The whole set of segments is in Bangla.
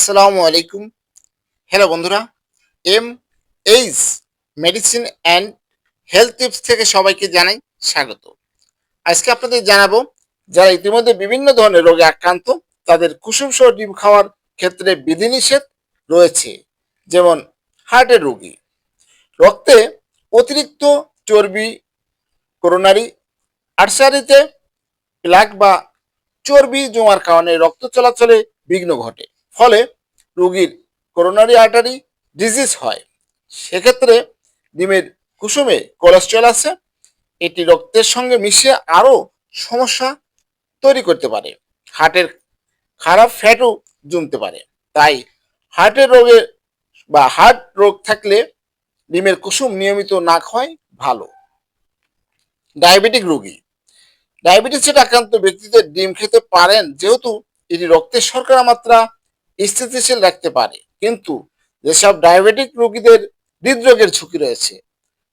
আসসালামু আলাইকুম। হ্যালো বন্ধুরা। M H medicine and health tips থেকে সবাইকে জানাই স্বাগত। আজকে আপনাদের জানাব, যারা ইতিমধ্যে বিভিন্ন ধরনের রোগে আক্রান্ত, তাদের কুসুম সহ ডিম খাওয়ার ক্ষেত্রে বিধিনিষেধ রয়েছে, যেমন হার্টের রোগী। রক্তে অতিরিক্ত চর্বি, করোনারি আর্সারিতে প্লাক বা চর্বি জমার কারণে রক্ত চলাচলে বিঘ্ন ঘটে। ফলে রোগীর করোনারি আর্টারি ডিজিজ হয়। সেক্ষেত্রে ডিমের কুসুমে কোলেস্ট্রল আছে, এটি রক্তের সঙ্গে মিশে আরও সমস্যা তৈরি করতে পারে। হার্টের খারাপ ফ্যাটও জমতে পারে। তাই হার্টের রোগে বা হার্ট রোগ থাকলে ডিমের কুসুম নিয়মিত না খাওয়াই ভালো। ডায়াবেটিক রোগী। ডায়াবেটিসের আক্রান্ত ব্যক্তিদের ডিম খেতে পারেন, যেহেতু এটি রক্তের শর্করা মাত্রা স্থিতিশীল রাখতে পারে। কিন্তু যেসব ডায়াবেটিক রোগীদের হৃদরোগের ঝুঁকি রয়েছে,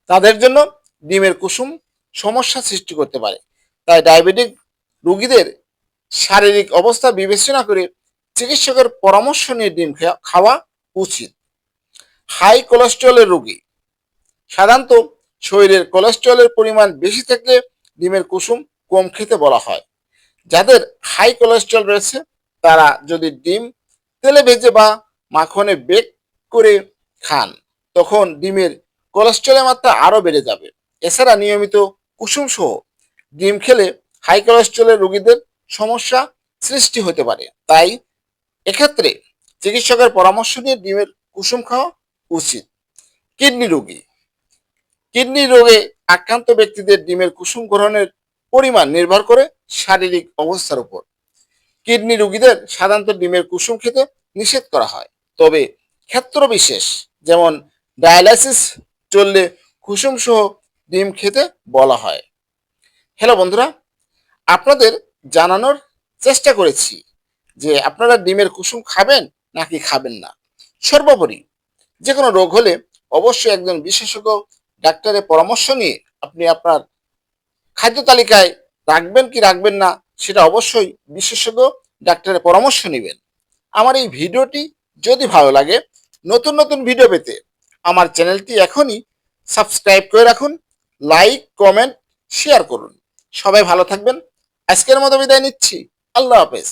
তাদের জন্য ডিমের কুসুম সমস্যা সৃষ্টি করতে পারে। তাই ডায়াবেটিক রোগীদের শারীরিক অবস্থা বিবেচনা করে চিকিৎসকের পরামর্শ নিয়ে ডিম খাওয়া- উচিত। হাই কোলেস্ট্রলের রোগী। সাধারণত শরীরের কোলেস্ট্রলের পরিমাণ বেশি থাকলে ডিমের কুসুম কম খেতে বলা হয়। যাদের হাই কোলেস্ট্রল রয়েছে, তারা যদি ডিম তেলে ভেজে বা মাখনে বেক করে খান, তখন ডিমের কোলেস্ট্রলের মাত্রা আরও বেড়ে যাবে। এছাড়া নিয়মিত কুসুম সহ ডিম খেলে হাই কোলেস্ট্রলের রোগীদের সমস্যা সৃষ্টি হতে পারে। তাই এক্ষেত্রে চিকিৎসকের পরামর্শ নিয়ে ডিমের কুসুম খাওয়া উচিত। কিডনি রোগী। কিডনি রোগে আক্রান্ত ব্যক্তিদের ডিমের কুসুম গ্রহণের পরিমাণ নির্ভর করে শারীরিক অবস্থার উপর। কিডনি রোগীদের সাধারণত ডিমের কুসুম খেতে নিষেধ করা হয়। তবে ক্ষেত্র বিশেষ যেমন ডায়ালাইসিস চললে কুসুম সহ ডিম খেতে বলা হয়। হ্যালো বন্ধুরা, আপনাদের জানানোর চেষ্টা করেছি যে আপনারা ডিমের কুসুম খাবেন নাকি খাবেন না। সর্বোপরি যে কোনো রোগ হলে অবশ্যই একজন বিশেষজ্ঞ ডাক্তারের পরামর্শ নিয়ে আপনি আপনার খাদ্য তালিকায় রাখবেন কি রাখবেন না সেটা অবশ্যই বিশেষজ্ঞ ডাক্তারের পরামর্শ নেবেন। আমার এই ভিডিওটি যদি ভালো লাগে, নতুন নতুন ভিডিও পেতে আমার চ্যানেলটি এখনই সাবস্ক্রাইব করে রাখুন, লাইক, কমেন্ট, শেয়ার করুন। সবাই ভালো থাকবেন। আজকের মতো বিদায় নিচ্ছি। আল্লাহ হাফেজ।